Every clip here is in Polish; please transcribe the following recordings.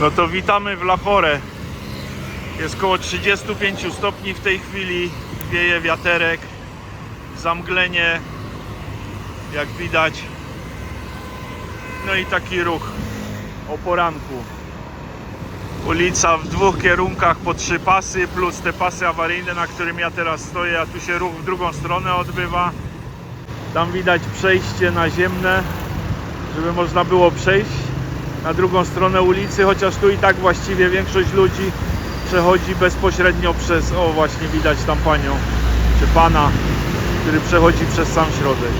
No to witamy w Lachore. Jest około 35 stopni w tej chwili. Wieje wiaterek, zamglenie, jak widać. No i taki ruch o poranku. Ulica w dwóch kierunkach po trzy pasy, plus te pasy awaryjne, na którym ja teraz stoję, a tu się ruch w drugą stronę odbywa. Tam widać przejście naziemne, żeby można było przejść na drugą stronę ulicy, chociaż tu i tak właściwie większość ludzi przechodzi bezpośrednio przez, o właśnie widać tam panią, czy pana, który przechodzi przez sam środek.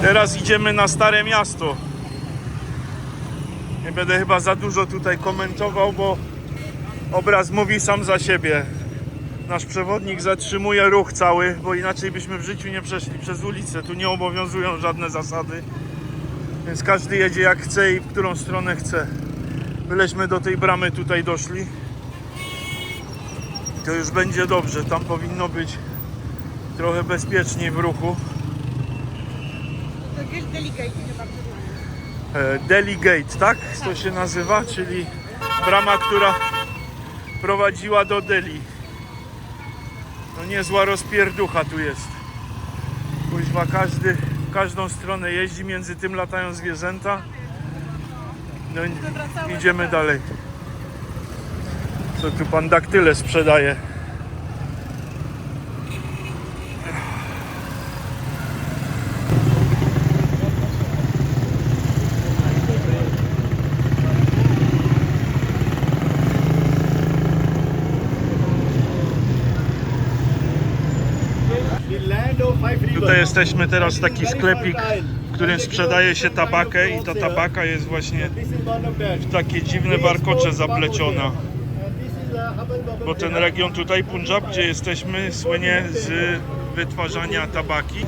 Teraz idziemy na Stare Miasto. Nie będę chyba za dużo tutaj komentował, bo obraz mówi sam za siebie. Nasz przewodnik zatrzymuje ruch cały, bo inaczej byśmy w życiu nie przeszli przez ulicę. Tu nie obowiązują żadne zasady. Więc każdy jedzie jak chce i w którą stronę chce. Byleśmy do tej bramy tutaj doszli. To już będzie dobrze. Tam powinno być trochę bezpieczniej w ruchu. To chyba przedłużę. E, Delegate, tak? To się nazywa, czyli brama, która prowadziła do Delhi. Niezła rozpierducha tu jest. Kuźwa, każdy w każdą stronę jeździ, między tym latają zwierzęta. No idziemy dalej. Co tu pan daktyle sprzedaje? Tutaj jesteśmy teraz taki sklepik, w którym sprzedaje się tabakę i ta tabaka jest właśnie w takie dziwne warkocze zapleciona. Bo ten region tutaj, Punjab, gdzie jesteśmy, słynie z wytwarzania tabaki.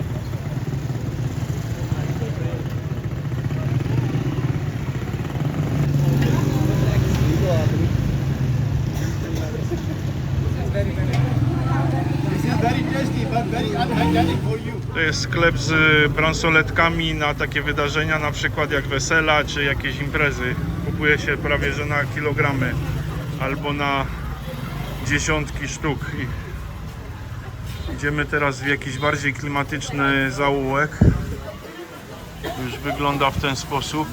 This is very tasty but very unhygienic for you. To jest sklep z bransoletkami na takie wydarzenia, na przykład jak wesela czy jakieś imprezy. Kupuje się prawie że na kilogramy albo na dziesiątki sztuk. Idziemy teraz w jakiś bardziej klimatyczny zaułek. Już wygląda w ten sposób.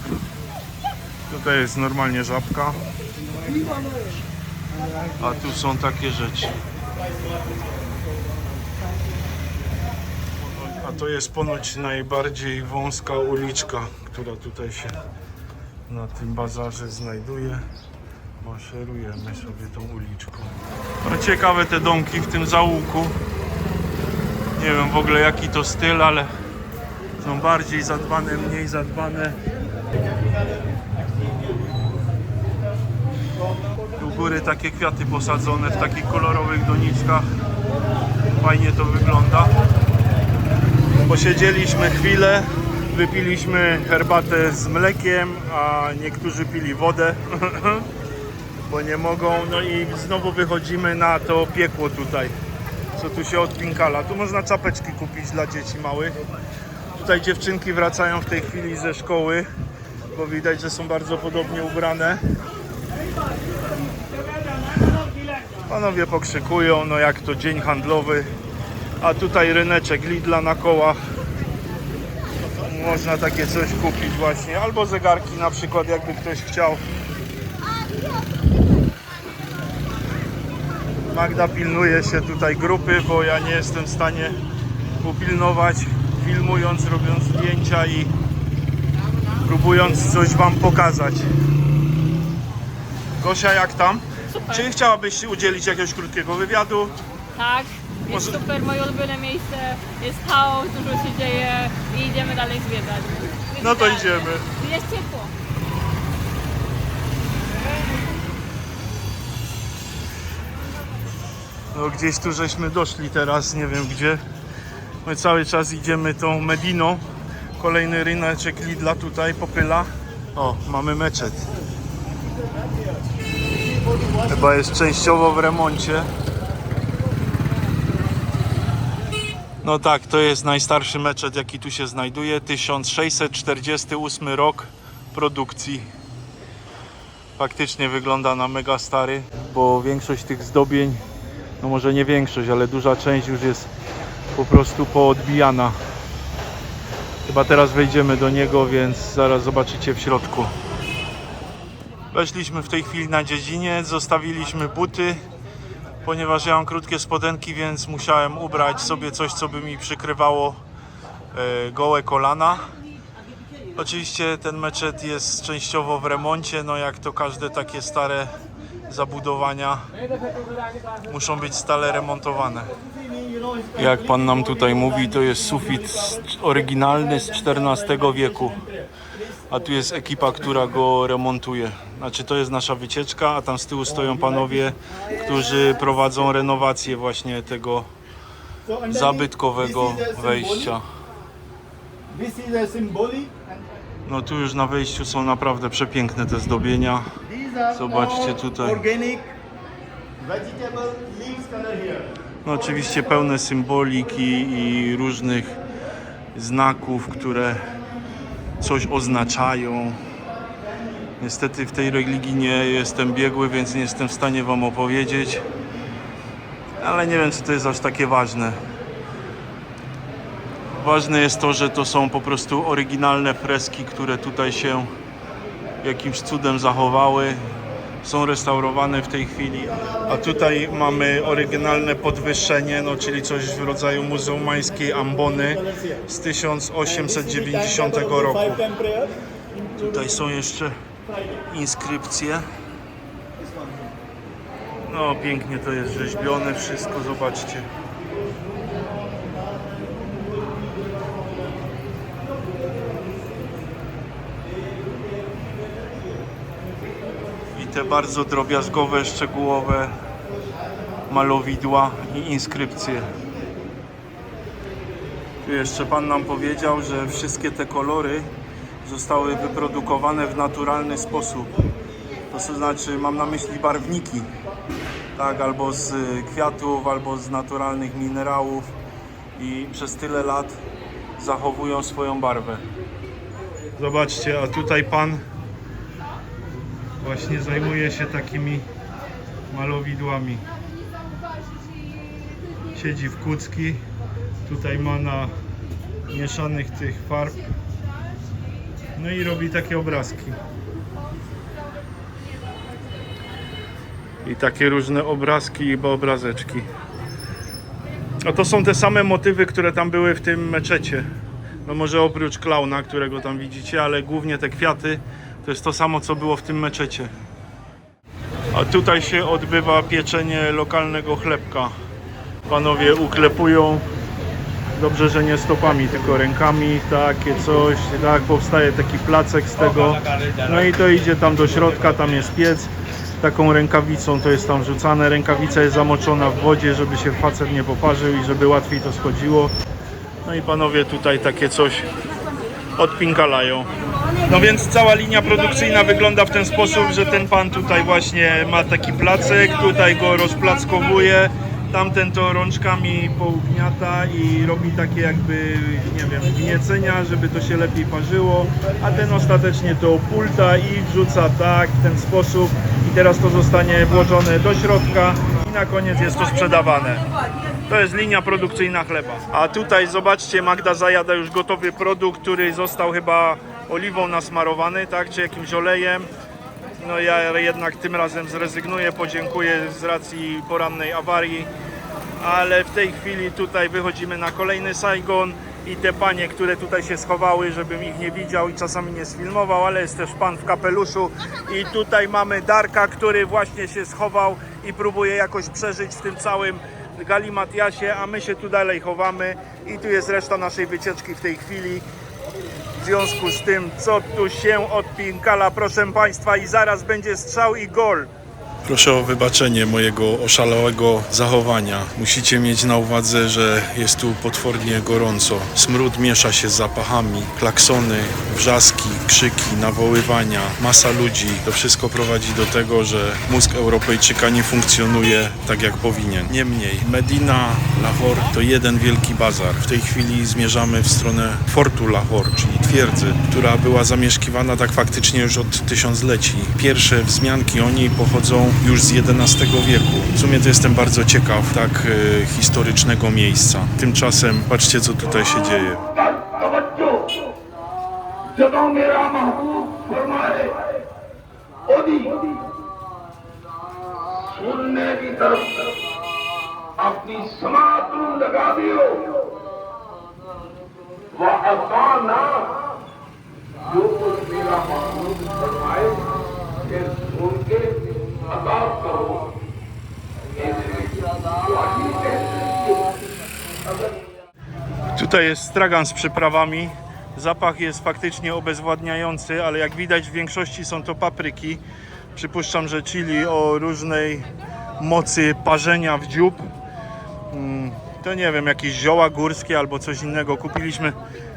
Tutaj jest normalnie żabka. A tu są takie rzeczy. A to jest ponoć najbardziej wąska uliczka, która tutaj się na tym bazarze znajduje. Maszerujemy sobie tą uliczką. No ciekawe te domki w tym zaułku. Nie wiem w ogóle jaki to styl, ale są bardziej zadbane, mniej zadbane. Tu góry takie kwiaty posadzone w takich kolorowych doniczkach. Fajnie to wygląda. Posiedzieliśmy chwilę, wypiliśmy herbatę z mlekiem, a niektórzy pili wodę, bo nie mogą. No i znowu wychodzimy na to piekło tutaj, co tu się odpinkala. Tu można czapeczki kupić dla dzieci małych. Tutaj dziewczynki wracają w tej chwili ze szkoły, bo widać, że są bardzo podobnie ubrane. Panowie pokrzykują, no jak to dzień handlowy. A tutaj ryneczek Lidla na kołach. Można takie coś kupić właśnie. Albo zegarki na przykład, jakby ktoś chciał. Magda pilnuje się tutaj grupy, bo ja nie jestem w stanie upilnować, filmując, robiąc zdjęcia i próbując coś Wam pokazać. Gosia, jak tam? Super. Czy chciałabyś udzielić jakiegoś krótkiego wywiadu? Tak, jest Może- super, moje ulubione miejsce, jest chaos, dużo się dzieje i idziemy dalej zwiedzać. Jest No to idealnie. idziemy. Jest ciepło. No gdzieś tu żeśmy doszli teraz, nie wiem gdzie. My cały czas idziemy tą Mediną. Kolejny ryneczek Lidla tutaj popyla. O, mamy meczet. Chyba jest częściowo w remoncie. No tak, to jest najstarszy meczet, jaki tu się znajduje. 1648 rok produkcji. Faktycznie wygląda na mega stary, bo większość tych zdobień, no może nie większość, ale duża część już jest po prostu poodbijana. Chyba teraz wejdziemy do niego, więc zaraz zobaczycie w środku. Weszliśmy w tej chwili na dziedzinie, zostawiliśmy buty, ponieważ ja mam krótkie spodenki, więc musiałem ubrać sobie coś, co by mi przykrywało e, gołe kolana. Oczywiście ten meczet jest częściowo w remoncie, no jak to każde takie stare zabudowania muszą być stale remontowane. Jak pan nam tutaj mówi, to jest sufit oryginalny z XIV wieku. A tu jest ekipa, która go remontuje. Znaczy to jest nasza wycieczka, a tam z tyłu stoją panowie, którzy prowadzą renowację właśnie tego zabytkowego wejścia. No tu już na wejściu są naprawdę przepiękne te zdobienia. Zobaczcie tutaj. No oczywiście pełne symboliki i różnych znaków, które coś oznaczają. Niestety w tej religii nie jestem biegły, więc nie jestem w stanie Wam opowiedzieć. Ale nie wiem, czy to jest aż takie ważne. Ważne jest to, że to są po prostu oryginalne freski, które tutaj się jakimś cudem zachowały. Są restaurowane w tej chwili. A tutaj mamy oryginalne podwyższenie, no, czyli coś w rodzaju muzułmańskiej ambony z 1890 roku. Tutaj są jeszcze inskrypcje. No pięknie to jest rzeźbione wszystko, zobaczcie. Te bardzo drobiazgowe, szczegółowe malowidła i inskrypcje. Tu jeszcze Pan nam powiedział, że wszystkie te kolory zostały wyprodukowane w naturalny sposób. To znaczy, mam na myśli barwniki, tak, albo z kwiatów, albo z naturalnych minerałów i przez tyle lat zachowują swoją barwę. Zobaczcie, a tutaj Pan właśnie zajmuje się takimi malowidłami. Siedzi w kucki, tutaj ma na mieszanych tych farb no i robi takie obrazki. I takie różne obrazki i obrazeczki. A to są te same motywy, które tam były w tym meczecie. No może oprócz klauna, którego tam widzicie, ale głównie te kwiaty to jest to samo, co było w tym meczecie. A tutaj się odbywa pieczenie lokalnego chlebka. Panowie uklepują Dobrze, że nie stopami, tylko rękami, takie coś, tak, powstaje taki placek z tego. No i to idzie tam do środka, tam jest piec. Taką rękawicą to jest tam rzucane. Rękawica jest zamoczona w wodzie, żeby się facet nie poparzył i żeby łatwiej to schodziło. No i panowie tutaj takie coś odpinkalają. No więc cała linia produkcyjna wygląda w ten sposób, że ten pan tutaj właśnie ma taki placek, tutaj go rozplackowuje, tamten to rączkami pougniata i robi takie jakby, nie wiem, gniecenia, żeby to się lepiej parzyło, a ten ostatecznie to pulta i wrzuca tak, w ten sposób i teraz to zostanie włożone do środka i na koniec jest to sprzedawane. To jest linia produkcyjna chleba. A tutaj zobaczcie, Magda zajada już gotowy produkt, który został chyba oliwą nasmarowany, tak, czy jakimś olejem. No ja jednak tym razem zrezygnuję, podziękuję z racji porannej awarii. Ale w tej chwili tutaj wychodzimy na kolejny Saigon i te panie, które tutaj się schowały, żebym ich nie widział i czasami nie sfilmował, ale jest też pan w kapeluszu i tutaj mamy Darka, który właśnie się schował i próbuje jakoś przeżyć w tym całym galimatiasie, a my się tu dalej chowamy i tu jest reszta naszej wycieczki w tej chwili. W związku z tym, co tu się odpinkala, proszę Państwa, i zaraz będzie strzał i gol. Proszę o wybaczenie mojego oszalałego zachowania. Musicie mieć na uwadze, że jest tu potwornie gorąco. Smród miesza się z zapachami, klaksony, wrzaski, krzyki, nawoływania, masa ludzi. To wszystko prowadzi do tego, że mózg Europejczyka nie funkcjonuje tak jak powinien. Niemniej, Medina, Lahore to jeden wielki bazar. W tej chwili zmierzamy w stronę fortu Lahore, czyli twierdzy, która była zamieszkiwana tak faktycznie już od tysiącleci. Pierwsze wzmianki o niej pochodzą już z XI wieku. W sumie to jestem bardzo ciekaw tak historycznego miejsca. Tymczasem patrzcie, co tutaj się dzieje. अपनी Tutaj jest stragan z przyprawami. Zapach jest faktycznie obezwładniający, ale jak widać w większości są to papryki. Przypuszczam, że chili o różnej mocy parzenia w dziób. Mm, To nie wiem, jakieś zioła górskie albo coś innego. Kupiliśmy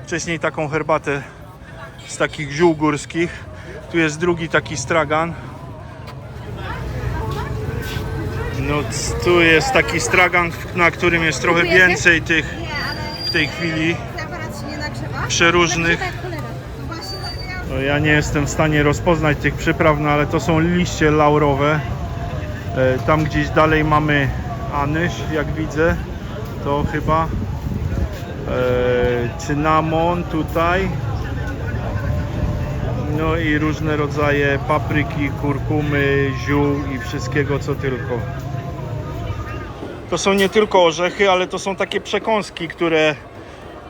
wcześniej taką herbatę z takich ziół górskich. Tu jest drugi taki stragan. No, tu jest taki stragan, na którym jest trochę więcej tych Nie, ale w tej chwili. ten aparat się nie nagrzewa. Przeróżnych. Nagrzewa jak cholera. No właśnie, ja No, ja nie jestem w stanie rozpoznać tych przypraw, no ale to są liście laurowe. E, Tam gdzieś dalej mamy anyś, jak widzę. To chyba e, cynamon tutaj. No i różne rodzaje papryki, kurkumy, ziół i wszystkiego co tylko. To są nie tylko orzechy, ale to są takie przekąski, które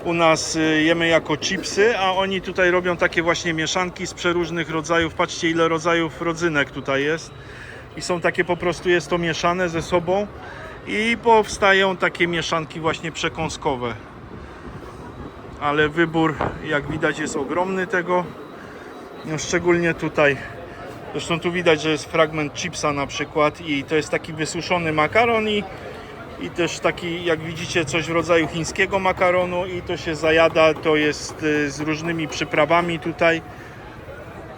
u nas y, jemy jako chipsy, a oni tutaj robią takie właśnie mieszanki z przeróżnych rodzajów. Patrzcie ile rodzajów rodzynek tutaj jest. I są takie po prostu, jest to mieszane ze sobą i powstają takie mieszanki właśnie przekąskowe. Ale wybór, jak widać, jest ogromny tego. No, szczególnie tutaj. Zresztą tu widać, że jest fragment chipsa na przykład i to jest taki wysuszony makaron i i też taki, jak widzicie, coś w rodzaju chińskiego makaronu i to się zajada, to jest y, z różnymi przyprawami tutaj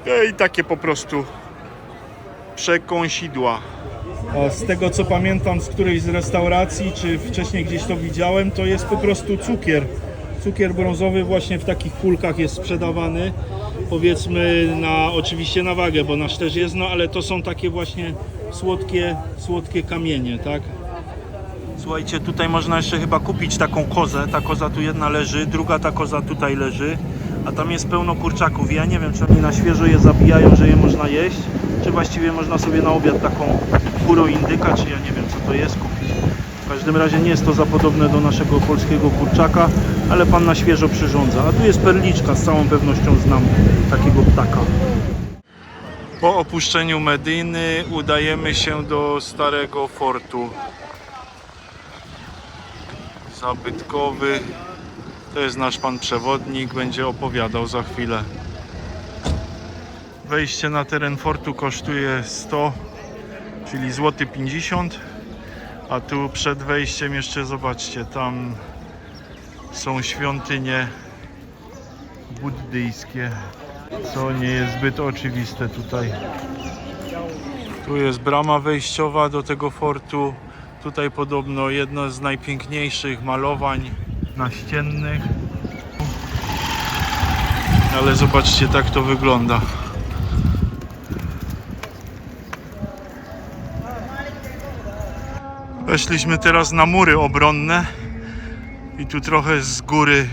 No i takie po prostu przekąsidła. Z tego co pamiętam z którejś z restauracji, czy wcześniej gdzieś to widziałem, to jest po prostu cukier. Cukier brązowy właśnie w takich kulkach jest sprzedawany. Powiedzmy na oczywiście na wagę, bo nasz też jest, no ale to są takie właśnie słodkie, słodkie kamienie, tak? Słuchajcie, tutaj można jeszcze chyba kupić taką kozę. Ta koza tu jedna leży, druga ta koza tutaj leży, a tam jest pełno kurczaków. Ja nie wiem, czy oni na świeżo je zabijają, że je można jeść, czy właściwie można sobie na obiad taką kuro indyka, czy ja nie wiem, co to jest kupić. W każdym razie nie jest to za podobne do naszego polskiego kurczaka, ale pan na świeżo przyrządza. A tu jest perliczka, z całą pewnością znam takiego ptaka. Po opuszczeniu Mediny udajemy się do starego fortu zabytkowy. To jest nasz pan przewodnik, będzie opowiadał za chwilę. Wejście na teren fortu kosztuje 100, czyli złoty 50, a tu przed wejściem jeszcze zobaczcie, tam są świątynie buddyjskie, co nie jest zbyt oczywiste tutaj. Tu jest brama wejściowa do tego fortu. Tutaj podobno jedno z najpiękniejszych malowań naściennych. Ale zobaczcie, tak to wygląda. Weszliśmy teraz na mury obronne i tu trochę z góry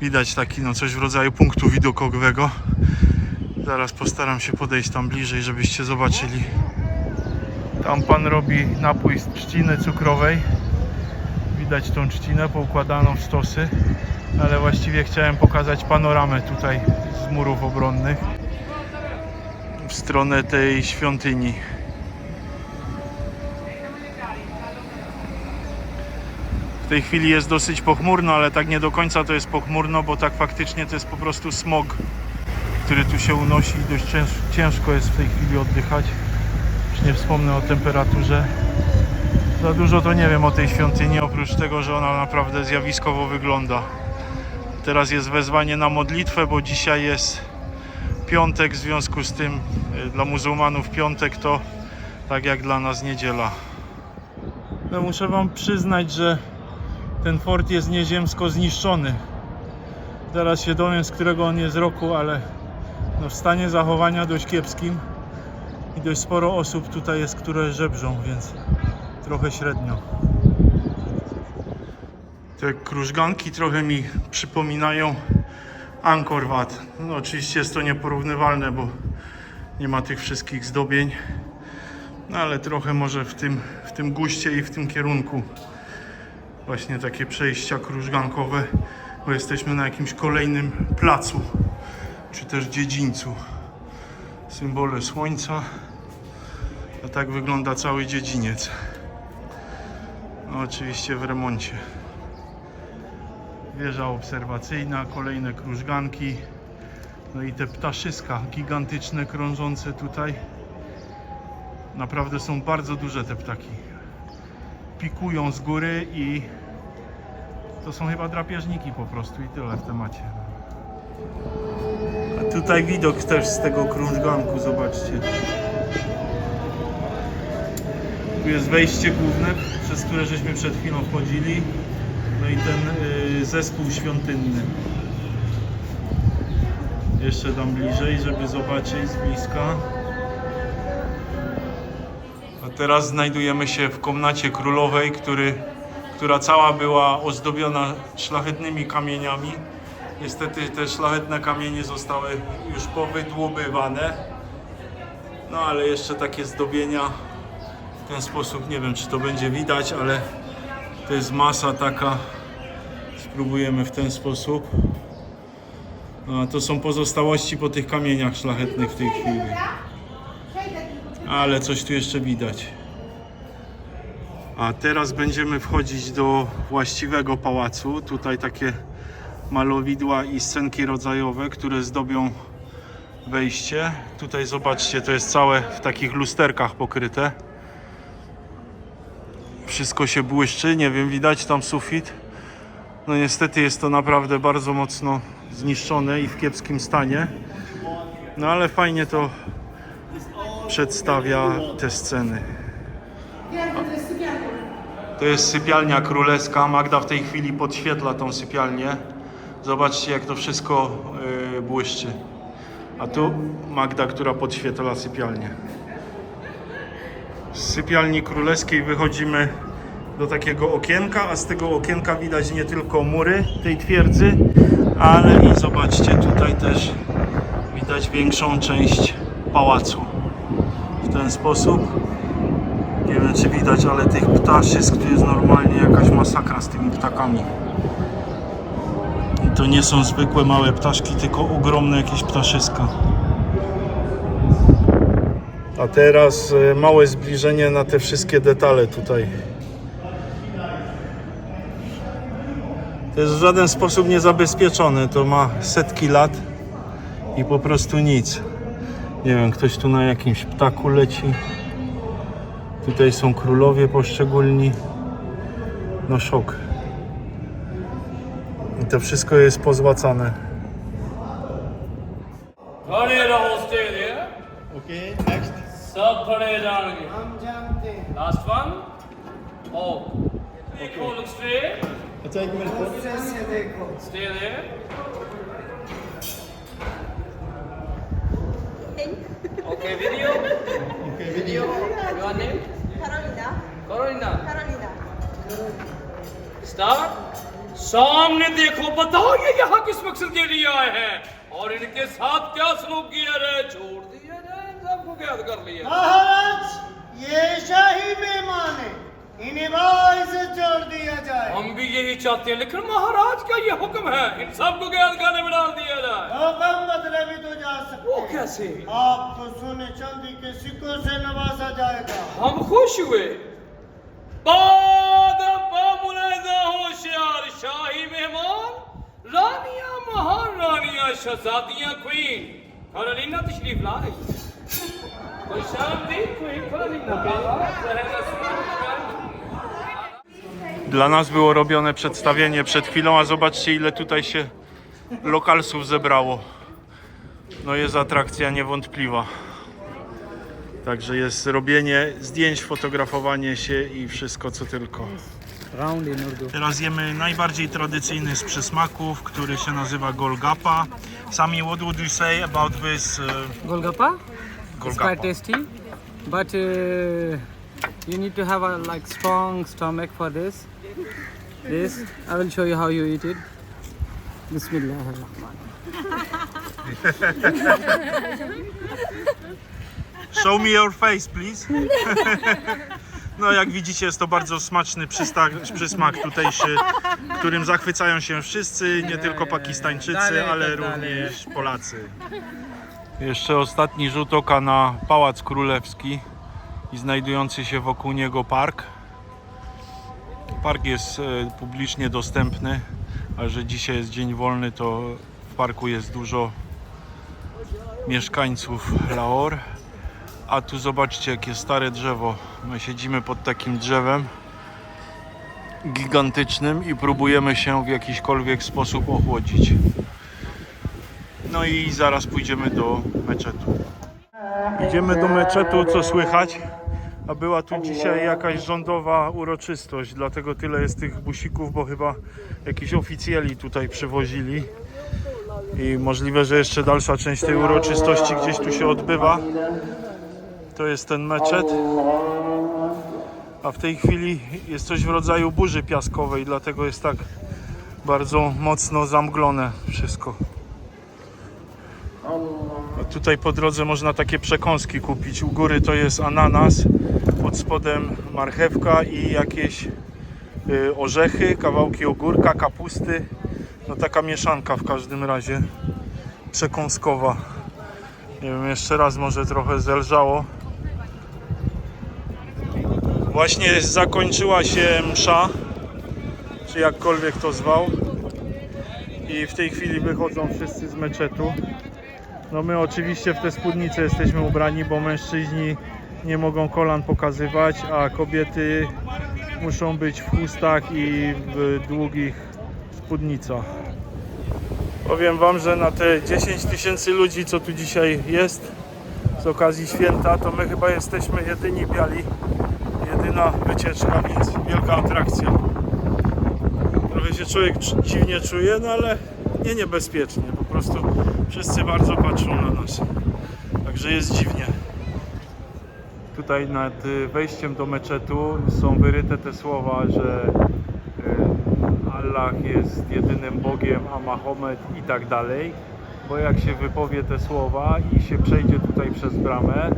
widać taki no coś w rodzaju punktu widokowego. Zaraz postaram się podejść tam bliżej, żebyście zobaczyli. Tam pan robi napój z trzciny cukrowej. Widać tą trzcinę poukładaną w stosy. Ale właściwie chciałem pokazać panoramę tutaj z murów obronnych w stronę tej świątyni. W tej chwili jest dosyć pochmurno, ale tak nie do końca to jest pochmurno, bo tak faktycznie to jest po prostu smog, który tu się unosi i dość cięż- ciężko jest w tej chwili oddychać. Nie wspomnę o temperaturze. Za dużo to nie wiem o tej świątyni, oprócz tego, że ona naprawdę zjawiskowo wygląda. Teraz jest wezwanie na modlitwę, bo dzisiaj jest piątek, w związku z tym y, dla muzułmanów piątek to tak jak dla nas niedziela. No muszę wam przyznać, że ten fort jest nieziemsko zniszczony. Zaraz się dowiem z którego on jest roku, ale no w stanie zachowania dość kiepskim i dość sporo osób tutaj jest, które żebrzą, więc trochę średnio. Te krużganki trochę mi przypominają Angkor Wat. No oczywiście jest to nieporównywalne, bo nie ma tych wszystkich zdobień, no ale trochę może w tym, w tym guście i w tym kierunku właśnie takie przejścia krużgankowe, bo jesteśmy na jakimś kolejnym placu, czy też dziedzińcu. Symbole słońca, a tak wygląda cały dziedziniec. No, oczywiście w remoncie. Wieża obserwacyjna, kolejne krużganki, no i te ptaszyska gigantyczne krążące tutaj. Naprawdę są bardzo duże te ptaki. Pikują z góry i to są chyba drapieżniki po prostu i tyle w temacie. A tutaj widok też z tego krużganku, zobaczcie. Tu jest wejście główne, przez które żeśmy przed chwilą wchodzili. No i ten y, zespół świątynny. Jeszcze dam bliżej, żeby zobaczyć z bliska. A teraz znajdujemy się w komnacie królowej, który, która cała była ozdobiona szlachetnymi kamieniami. Niestety te szlachetne kamienie zostały już powydłubywane. No ale jeszcze takie zdobienia w ten sposób, nie wiem czy to będzie widać, ale to jest masa taka. Spróbujemy w ten sposób. No, to są pozostałości po tych kamieniach szlachetnych w tej chwili. Ale coś tu jeszcze widać. A teraz będziemy wchodzić do właściwego pałacu. Tutaj takie malowidła i scenki rodzajowe, które zdobią wejście. Tutaj zobaczcie, to jest całe w takich lusterkach pokryte. Wszystko się błyszczy, nie wiem, widać tam sufit. No niestety jest to naprawdę bardzo mocno zniszczone i w kiepskim stanie. No ale fajnie to przedstawia te sceny. To jest sypialnia królewska. Magda w tej chwili podświetla tą sypialnię. Zobaczcie jak to wszystko yy, błyszczy. A tu Magda, która podświetla sypialnię. Z sypialni królewskiej wychodzimy do takiego okienka, a z tego okienka widać nie tylko mury tej twierdzy, ale i zobaczcie tutaj też widać większą część pałacu. W ten sposób. Nie wiem czy widać, ale tych ptaszysk tu jest normalnie jakaś masakra z tymi ptakami. To nie są zwykłe małe ptaszki, tylko ogromne jakieś ptaszyska. A teraz e, małe zbliżenie na te wszystkie detale tutaj. To jest w żaden sposób niezabezpieczone. To ma setki lat i po prostu nic. Nie wiem, ktoś tu na jakimś ptaku leci. Tutaj są królowie poszczególni. No szok. I to wszystko jest pozłacane. खड़े रहो stay there Okay, next. सब खड़े जाएंगे last one ओ देखो look straight अच्छा एक minute stay there okay video Okay, video. your name Karolina. Carolina Karolina. سامنے دیکھو بتاؤ یہ یہاں کس مقصد کے لیے آئے ہیں؟ اور ان کے ساتھ کیا سلوک کیا رہے چھوڑ دیا جائے ان سب کو قید کر لیا مہاراج یہ شاہی مہمان ہے انہیں باعث چھوڑ دیا جائے۔ ہم بھی یہی چاہتے ہیں لیکن مہاراج کا یہ حکم ہے؟ ان سب کو قید کرنے میں ڈال دیا جائے۔ حکم بدلے بھی تو جا سکتے وہ کیسے؟ آپ کو سونے چاندی کے سکوں سے نوازا جائے گا۔ ہم خوش ہوئے۔ باد بم बाद मुलाजा होशियार शाही मेहमान रानियां महान रानियां शहजादियां क्वीन कैरोलिना तशरीफ ला रही है कोई शांति कोई फला नहीं ना रहेगा Dla nas było robione przedstawienie przed chwilą, a zobaczcie ile tutaj się lokalsów zebrało. No jest atrakcja niewątpliwa. Także jest robienie zdjęć, fotografowanie się i wszystko co tylko. Teraz jemy najbardziej tradycyjny z przysmaków, który się nazywa Golgapa. Sami, what would you say about this uh, Golgappa. It's Golgappa? quite tasty, but uh, you need to have a like strong stomach for this. This I will show you how you eat it. Bismillah. Show me your face, please. No jak widzicie jest to bardzo smaczny przysta- przysmak tutejszy, którym zachwycają się wszyscy, nie tylko Pakistańczycy, ale również Polacy. Jeszcze ostatni rzut oka na Pałac Królewski i znajdujący się wokół niego park. Park jest e, publicznie dostępny, a że dzisiaj jest dzień wolny, to w parku jest dużo mieszkańców Lahore. A tu zobaczcie jakie stare drzewo. My siedzimy pod takim drzewem gigantycznym i próbujemy się w jakiśkolwiek sposób ochłodzić. No i zaraz pójdziemy do meczetu. Idziemy do meczetu, co słychać? A była tu dzisiaj jakaś rządowa uroczystość, dlatego tyle jest tych busików, bo chyba jakiś oficjeli tutaj przywozili. I możliwe, że jeszcze dalsza część tej uroczystości gdzieś tu się odbywa. To jest ten meczet. A w tej chwili jest coś w rodzaju burzy piaskowej, dlatego jest tak bardzo mocno zamglone wszystko. A tutaj po drodze można takie przekąski kupić. U góry to jest ananas, pod spodem marchewka i jakieś y, orzechy, kawałki ogórka, kapusty. No taka mieszanka w każdym razie przekąskowa. Nie wiem, jeszcze raz może trochę zelżało. Właśnie zakończyła się msza, czy jakkolwiek to zwał. I w tej chwili wychodzą wszyscy z meczetu. No my oczywiście w te spódnice jesteśmy ubrani, bo mężczyźni nie mogą kolan pokazywać, a kobiety muszą być w chustach i w długich spódnicach. Powiem Wam, że na te 10 tysięcy ludzi, co tu dzisiaj jest z okazji święta, to my chyba jesteśmy jedyni biali, jedyna wycieczka, więc wielka atrakcja. Trochę się człowiek cz- dziwnie czuje, no ale nie niebezpiecznie, po prostu wszyscy bardzo patrzą na nas. Także jest dziwnie. Tutaj nad y, wejściem do meczetu są wyryte te słowa, że y, Allah jest jedynym Bogiem, a Mahomet i tak dalej. Bo jak się wypowie te słowa i się przejdzie tutaj przez bramę,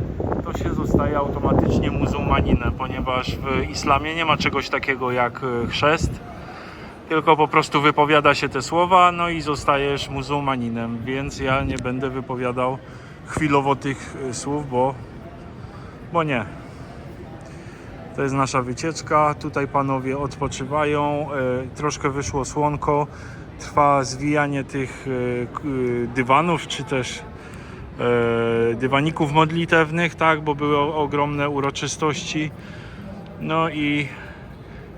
to się zostaje automatycznie muzułmaninem, ponieważ w islamie nie ma czegoś takiego jak y, chrzest, tylko po prostu wypowiada się te słowa, no i zostajesz muzułmaninem, więc ja nie będę wypowiadał chwilowo tych y, słów, bo, bo nie. To jest nasza wycieczka. Tutaj panowie odpoczywają. E, Troszkę wyszło słonko. Trwa zwijanie tych e, e, dywanów, czy też e, dywaników modlitewnych, tak, bo były ogromne uroczystości. No i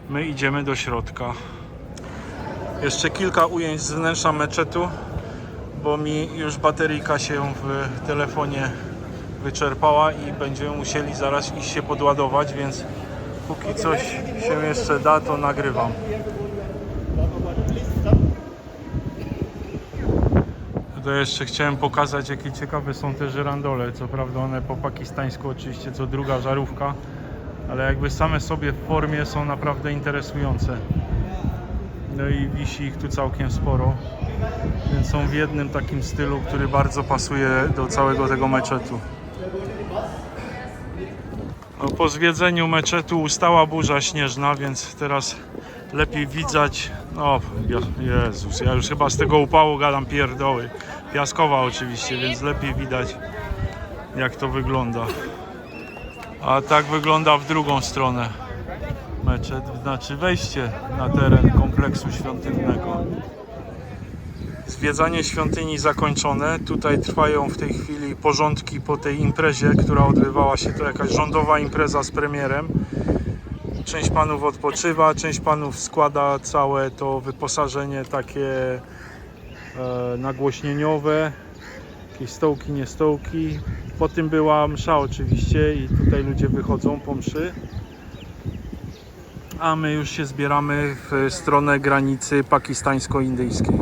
my idziemy do środka. Jeszcze kilka ujęć z wnętrza meczetu, bo mi już bateryjka się w telefonie wyczerpała i będziemy musieli zaraz iść się podładować, więc póki coś się jeszcze da, to nagrywam. Tutaj jeszcze chciałem pokazać, jakie ciekawe są te żyrandole. Co prawda one po pakistańsku oczywiście co druga żarówka, ale jakby same sobie w formie są naprawdę interesujące. No i wisi ich tu całkiem sporo, więc są w jednym takim stylu, który bardzo pasuje do całego tego meczetu. No, po zwiedzeniu meczetu ustała burza śnieżna, więc teraz lepiej widzać. No, Jezus, ja już chyba z tego upału gadam pierdoły. Piaskowa oczywiście, więc lepiej widać jak to wygląda. A tak wygląda w drugą stronę meczet, znaczy wejście na teren kompleksu świątynnego. Zwiedzanie świątyni zakończone. Tutaj trwają w tej chwili porządki po tej imprezie, która odbywała się. To jakaś rządowa impreza z premierem. Część panów odpoczywa, część panów składa całe to wyposażenie takie e, nagłośnieniowe. Jakieś stołki, nie stołki. Po tym była msza oczywiście i tutaj ludzie wychodzą po mszy. A my już się zbieramy w stronę granicy pakistańsko-indyjskiej.